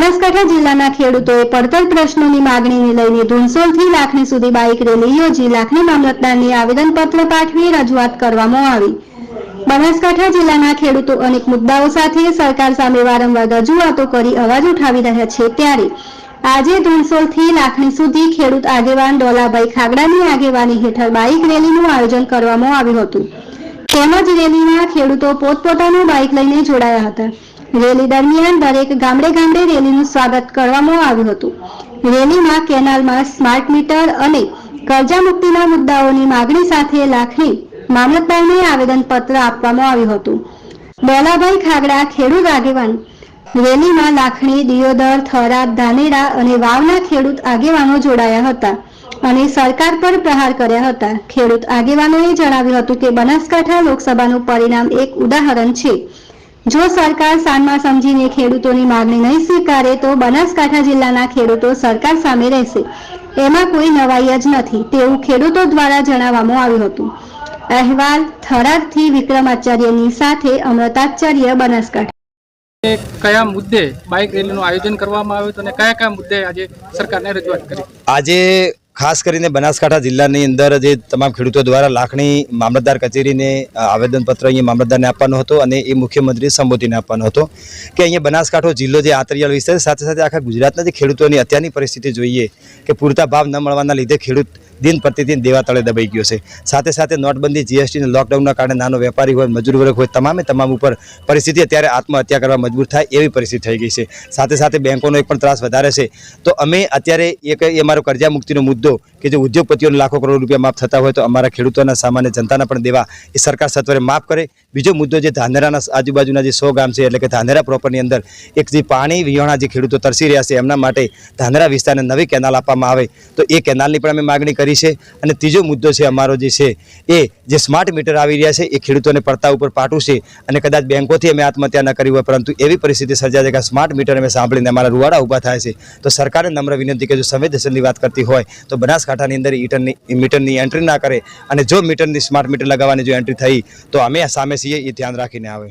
બનાસકાંઠા જિલ્લાના ખેડૂતોએ પડતર પ્રશ્નોની માગણીને લઈને ધુણસોલથી લાખણી સુધી બાઇક રેલી યોજી લાખણી મામલતદારને આવેદનપત્ર પાઠવી રજૂઆત કરવામાં આવી. બનાસકાંઠા જિલ્લાના ખેડૂતો અનેક મુદ્દાઓ સાથે સરકાર સામે વારંવાર રજૂઆતો કરી અવાજ ઉઠાવી રહ્યા છે ત્યારે આજે ધુણસોલથી લાખણી સુધી ખેડૂત આગેવાન ડોલાભાઈ ખાગડાની આગેવાની હેઠળ બાઇક રેલીનું આયોજન કરવામાં આવ્યું હતું. તેમજ રેલીમાં ખેડૂતો પોતપોતાનું બાઇક લઈને જોડાયા હતા. રેલી દરમિયાન દરેક ગામડે ગામડે રેલીનું સ્વાગત કરવામાં આવ્યું હતું. રેલીમાં કેનાલમાં સ્માર્ટ મીટર અને કરજા મુક્તિના મુદ્દાઓની માગણી સાથે લાખણી મામલતદારને આવેદનપત્ર આપવામાં આવ્યું હતું. ડોલાભાઈ ખાગડા, ખેડૂત આગેવાન. રેલીમાં લાખણી, દિયોદર, થરાદ, ધાનેરા અને વાવના ખેડૂત આગેવાનો જોડાયા હતા અને સરકાર પર પ્રહાર કર્યા હતા. ખેડૂત આગેવાનોએ જણાવ્યું હતું કે બનાસકાંઠા લોકસભાનું પરિણામ એક ઉદાહરણ છે. જો સરકાર સાનમાં સમજીને ખેડૂતોની માંગણી નહીં સ્વીકારે તો બનાસકાંઠા જિલ્લાના ખેડૂતો સરકાર સામે રહેશે. એમાં કોઈ નવાઈ જ નથી તેવું ખેડૂતો દ્વારા જણાવવામાં આવ્યું હતું. અહેવાલ થરાદથી વિક્રમાચાર્યની સાથે અમૃતાચાર્ય બનાસકાંઠા. કયા મુદ્દે બાઇક રેલીનું આયોજન કરવામાં આવ્યું હતું અને કયા કયા મુદ્દે આજે સરકારને રજૂઆત કરી? આજે ખાસ કરીને બનાસકાંઠા જિલ્લાની અંદર જે તમામ ખેડૂતો દ્વારા લાખણી મામલતદાર કચેરીને આવેદનપત્ર અહીંયા મામલતદારને આપવાનો હતો અને એ મુખ્યમંત્રી સંબોધીને આપવાનો હતો કે અહીંયા બનાસકાંઠો જિલ્લો જે આંતરિયાળ વિસ્તાર સાથે સાથે આખા ગુજરાતના જે ખેડૂતોની અત્યારની પરિસ્થિતિ જોઈએ કે પૂરતા ભાવ ન મળવાના લીધે ખેડૂત દિન પ્રતિદિન દેવા તળે દબાઈ ગયો છે. સાથે સાથે નોટબંધી જીએસટી અને લોકડાઉનના કારણે નાનો વેપારી હોય, મજૂર વર્ગ હોય, તમામે તમામ ઉપર પરિસ્થિતિ અત્યારે આત્મહત્યા કરવા મજબૂર થાય એવી પરિસ્થિતિ થઈ ગઈ છે. સાથે સાથે બેંકોનો એક પણ ત્રાસ વધારે છે. તો અમે અત્યારે એક એ મારો કરજા મુક્તિનો મુદ્દો કે જે ઉદ્યોગપતિઓને લાખો કરોડ રૂપિયા માફ થતા હોય તો અમારા ખેડૂતોના સામાન્ય જનતાના પણ દેવા એ સરકાર સત્વરે માફ કરે. બીજો મુદ્દો જે ધાનેરાના આજુબાજુના જે સો ગામ છે, એટલે કે ધાનેરા પ્રોપરની અંદર એક જે પાણી વિહોણા જે ખેડૂતો તરસી રહ્યા છે, એમના માટે ધાનેરા વિસ્તારને નવી કેનાલ આપવામાં આવે. તો એ કેનાલની પણ અમે માગણી કરી છે. અને ત્રીજો મુદ્દો છે અમારો જે છે, એ જે સ્માર્ટ મીટર આવી રહ્યા છે, એ ખેડૂતોને પડતા ઉપર પાટું છે અને કદાચ બેંકોથી અમે આત્મહત્યા ન કરી હોય, પરંતુ એવી પરિસ્થિતિ સર્જાય છે કે સ્માર્ટ મીટર અમે સાંભળીને અમારા રૂવાડા ઊભા થાય છે. તો સરકારને નમ્ર વિનંતી કે જો સંવેદનશીલની વાત કરતી હોય, તો બનાસકાંઠાની અંદર મીટરની મીટરની એન્ટ્રી ના કરે અને જો મીટરની સ્માર્ટ મીટર લગાવવાની જો એન્ટ્રી થઈ, તો અમે સામે છીએ એ ધ્યાન રાખીને આવે.